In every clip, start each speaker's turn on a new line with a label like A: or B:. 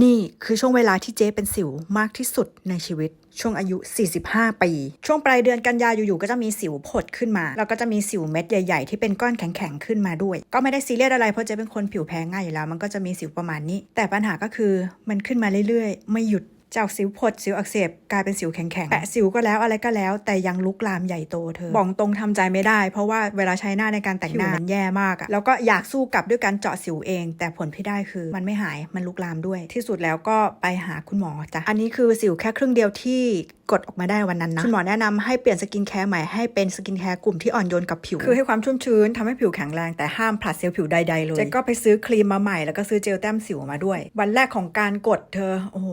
A: นี่คือช่วงเวลาที่เจ๊เป็นสิวมากที่สุดในชีวิต ช่วงอายุ 45 ปี ช่วงปลายเดือนกันยาอยู่ๆก็จะมีสิวผดขึ้นมาแล้วก็จะมีสิวเม็ดใหญ่ๆ ที่เป็นก้อนแข็งๆขึ้นมาด้วย ก็ไม่ได้ซีเรียสอะไรเพราะเจ๊เป็นคนผิวแพ้ง่ายอยู่แล้ว มันก็จะมีสิวประมาณนี้ แต่ปัญหาก็คือมันขึ้นมาเรื่อยๆ ไม่หยุด จากสิวผดสิวอักเสบกลายเป็นสิวแข็งๆแปะสิวก็แล้วอะไรก็แล้ว แต่ยังลุกลามใหญ่โตเธอบอกตรงทำใจไม่ได้ เพราะว่าเวลาใช้หน้าในการแต่งหน้ามันแย่มากอะแล้วก็อยากสู้กลับด้วยการเจาะสิวเอง แต่ผลที่ได้คือ มันไม่หายมันลุกลามด้วย ที่สุดแล้วก็ไปหาคุณหมอจ้ะอันนี้คือสิวแค่ครึ่งเดียวที่กดออกมาได้วันนั้นนะคุณหมอแนะนำให้เปลี่ยนสกินแคร์ใหม่ให้เป็นสกินแคร์กลุ่มที่อ่อนโยนกับผิว คือให้ความชุ่มชื้นทำให้ผิวแข็งแรงแต่ห้ามผลัดเซลล์ผิวใดๆเลยเจ๊ก็ไปซื้อครีมมาใหม่แล้วก็ซื้อเจลแต้มสิวมาด้วย วันแรกของการกดเธอ โอ้โห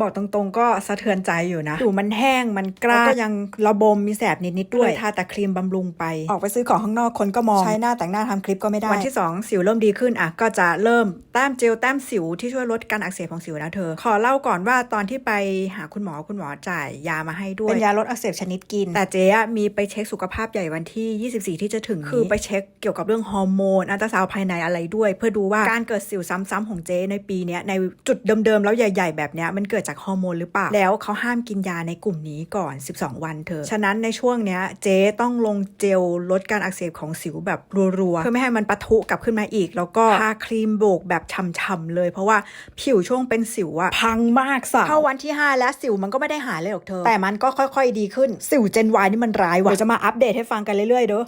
A: บอกตรงๆ ก็สะเทือนใจอยู่นะผิวมันแห้งมันกร้านแล้วก็ยังระบมมีแสบนิดๆด้วยทาแต่ครีมบำรุงไป ออกไปซื้อของข้างนอกคนก็มองใช้หน้าแต่งหน้าทำคลิปก็ไม่ได้วันที่ 2 สิวเริ่มดีขึ้นอะก็จะเริ่มแต้มเจลแต้มสิวที่ช่วยลดการอักเสบของสิวนะเธอ ขอเล่าก่อนว่าตอนที่ไปหาคุณหมอคุณหมอจ่ายยามาให้ด้วย เป็นยาลดอักเสบชนิดกิน แต่เจ๊อะมีไปเช็คสุขภาพใหญ่วันที่ 24 ที่จะถึงนี้คือไปเช็คเกี่ยวกับเรื่องฮอร์โมนอัลตราซาวด์ภายในอะไรด้วย เพื่อดูว่าการเกิดสิวซ้ำๆของเจ๊ในปีเนี้ยในจุดเดิมๆแล้วใหญ่ ๆ แบบเนี้ยมันเกิดจากฮอร์โมนหรือเปล่า แล้วเขาห้ามกินยาในกลุ่มนี้ก่อน 12 วันเธอ ฉะนั้นในช่วงเนี้ยเจ๊ต้องลงเจลลดการอักเสบของสิวแบบรัวๆ เพื่อไม่ให้มันปะทุกลับขึ้นมาอีก แล้วก็ทาครีมโบกแบบช่ำๆเลย เพราะว่าผิวช่วงเป็นสิวอะพังมากสัเข้าวันที่ 5 แล้วสิวมันก็ไม่ได้หายเลยหรอกเธอแต่มันก็ค่อยๆดีขึ้นสิวเจนวายนี่มันร้ายว่ะเดี๋ยวจะมาอัปเดตให้ฟังกันเรื่อยๆเด้อ